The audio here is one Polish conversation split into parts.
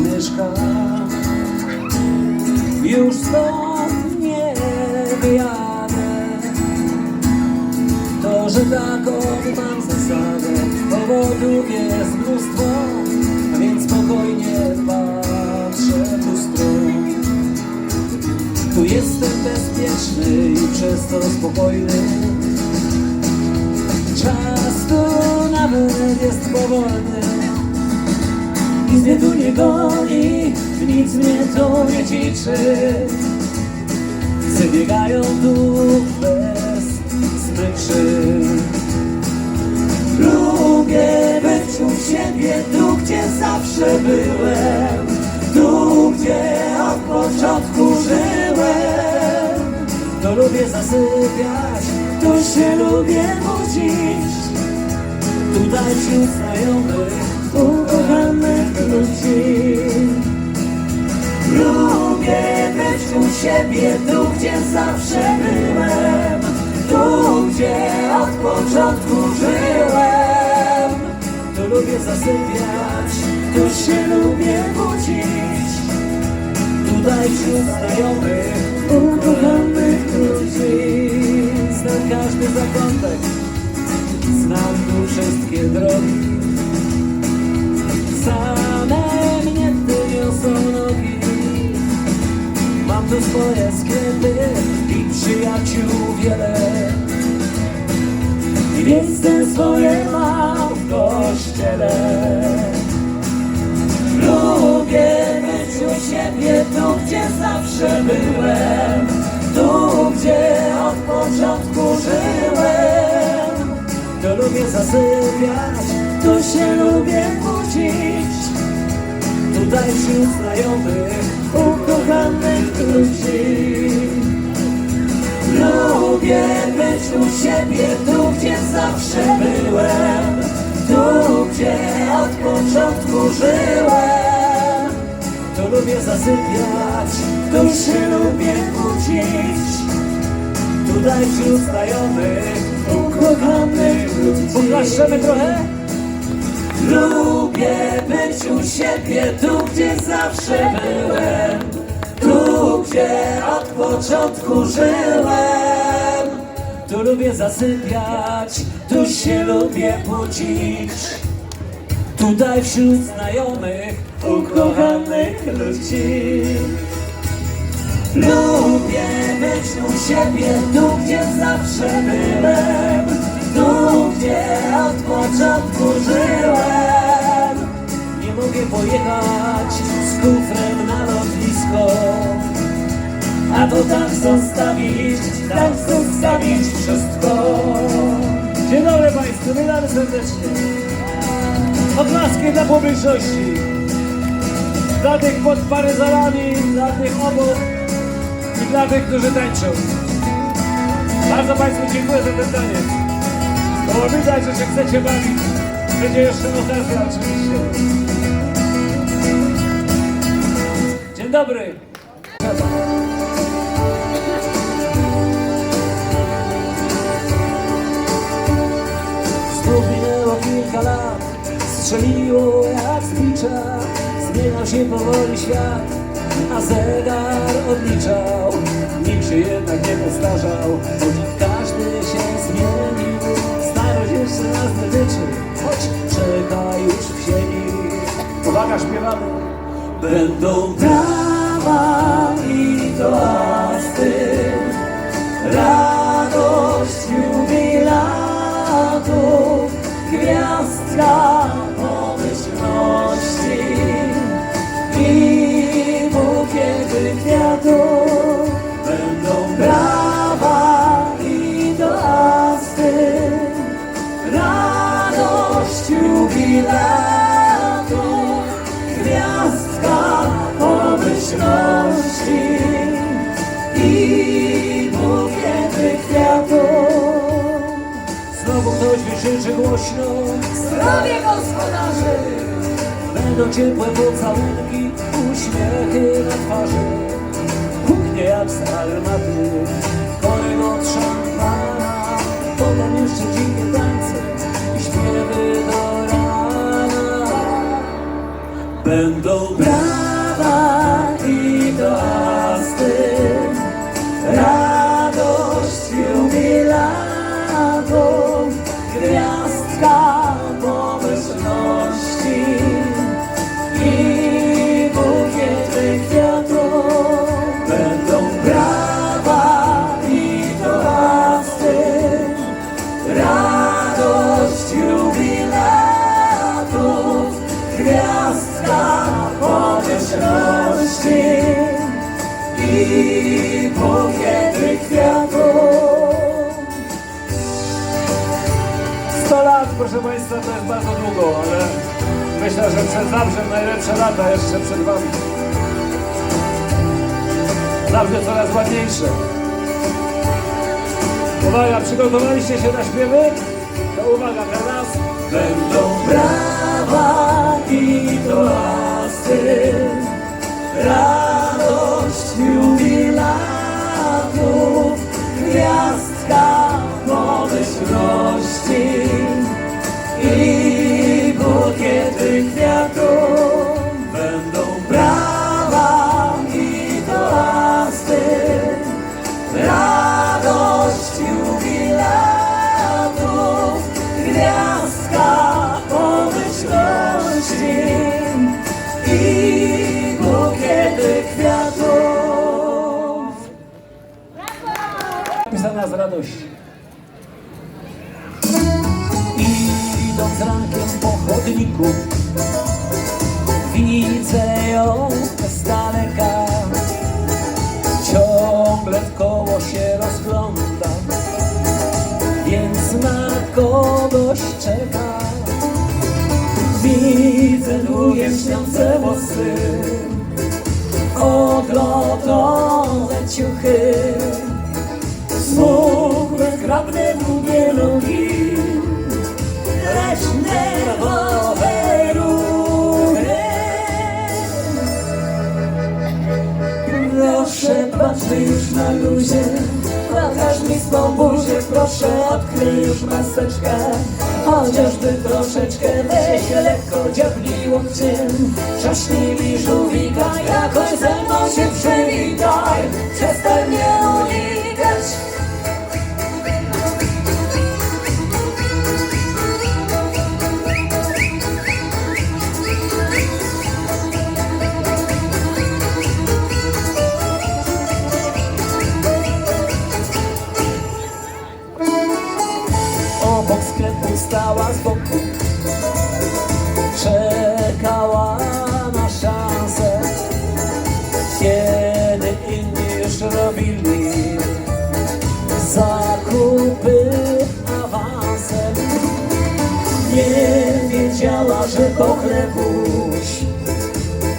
gdzie. Już stąd nie wyjadę. To, że taką mam zasadę, powodów jest mnóstwo, a więc spokojnie patrzę w lustro. Tu jestem bezpieczny i przez to spokojny. Czas tu nawet jest powolny. Nic mnie tu nie goni, nic mnie tu nie ciczy. Psy biegają tu bez smyczy. Lubię być u siebie, tu gdzie zawsze byłem, tu gdzie od początku żyłem. To lubię zasypiać, tu się lubię budzić. Tutaj wśród znajomych, ukochanych siebie, tu gdzie zawsze byłem, tu gdzie od początku żyłem. Tu lubię zasypiać, tu się lubię budzić. Tutaj wśród znajomych, miejsce swoje mam w kościele. Lubię być u siebie tu, gdzie zawsze byłem. Tu, gdzie od początku żyłem. To lubię zasypiać, tu się lubię budzić Tutaj wśród znajomych, ukochanych ludzi. Lubię być u siebie, zawsze byłem Tu gdzie od początku żyłem. Tu lubię zasypiać, tu się lubię budzić. Tutaj wśród znajomych, ukochanych ludzi. Poklaszczemy trochę? Lubię być u siebie, tu gdzie zawsze byłem, tu gdzie od początku żyłem. Tu lubię zasypiać, tu się lubię budzić. Tutaj wśród znajomych, ukochanych ludzi. Lubię być u siebie, tu gdzie zawsze byłem, tu gdzie od początku żyłem. Nie mogę pojechać z kufrem na lotnisko, a to tam zostawić, tam zostawić wszystko. Dzień dobry Państwu, witamy serdecznie. Oklaski dla publiczności. Dla tych pod paryzolami, dla tych obok i dla tych, którzy tańczą. Bardzo Państwu dziękuję za ten taniec. Bo widać, że się chcecie bawić. Będzie jeszcze okazja oczywiście. Dzień dobry. Lat, strzeliło jak z bicza. Zmieniał się powoli świat, a zegar odliczał. Nikt się jednak nie postarzał, choć każdy się zmienił. Starość jeszcze nas dotyczy, choć czeka już w sieni. Uwaga, śpiewamy. Będą brawa i toasty, radość jubilatu, gwiazdka pomyślności wykrzyczy głośno. Zdrowie gospodarzy! Będą ciepłe pocałunki, uśmiechy na twarzy. Huknie jak z armaty, korek od szampana Potem jeszcze dzikie tańce i śpiewy do rana. Będą i bukiety kwiatów. 100 lat, proszę Państwa, to jest bardzo długo, ale myślę, że przed zawsze najlepsze lata jeszcze przed Wami. Zawsze coraz ładniejsze. Uwaga, przygotowaliście się na śpiewy? To uwaga, teraz będą brawa i toasty, radość Pisana z. I idąc rankiem po chodniku, widzę ją z daleka. Ciągle w koło się rozgląda, więc na kogoś czeka. Widzę długie śniące włosy, oglotowe ciuchy, zgrabne, długie nogi, lecz nerwowe ruchy. Proszę, patrzę już na luzie Pokaż mi swą buzię, proszę odkryj już maseczkę. Chociażby troszeczkę, weź lekko dziabnij łokciem Trzaśnij mi żółwika, jakoś ze mną się przywitaj Przestań mnie unikać sklepu stała z boku. Czekała na szansę. Kiedy inni już robili Zakupy awansem Nie wiedziała, że po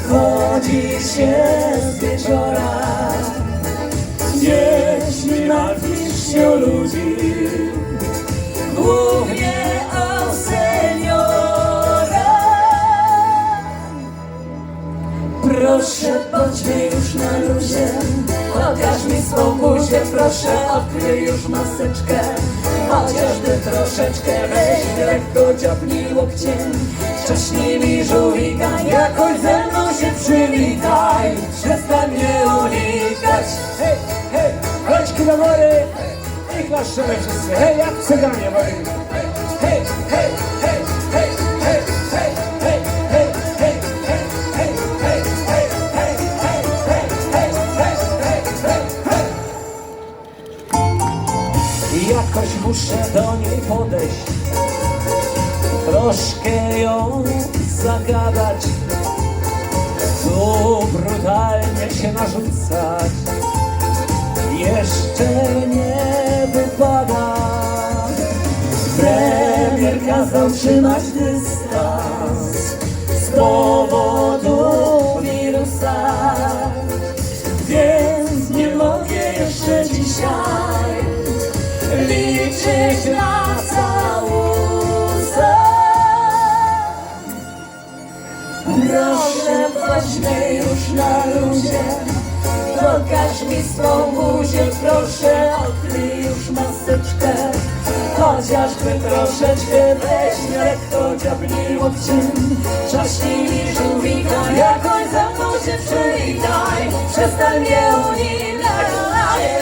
Chodzi się z wieczora. Jeśli martwisz się ludzi Proszę, bądźmy już na luzie, pokaż mi swą buzię, proszę, odkryj już maseczkę. Chociażby troszeczkę, weź lekko dziabnij łokciem, wcześniej mi żółwika, jakoś ze mną się przywitaj, przestań mnie unikać. Hej, hej, rączki do góry! I klaszczemy wszyscy, hej, jak cyganie hej, hej, hej, hej, muszę do niej podejść, troszkę ją zagadać, tu brutalnie się narzucać. Jeszcze nie wypada. Premier kazał trzymać dystans. Z na luzie Pokaż mi swą buzię, proszę Odkryj już maseczkę. Chociażby troszeczkę weź lekko dziabnij Trzaśnij mi żółwika, jakoś ze mną się przywitaj Przestań mnie unikać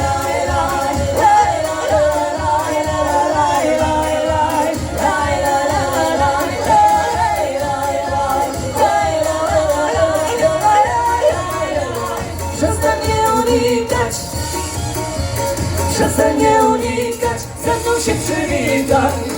세상이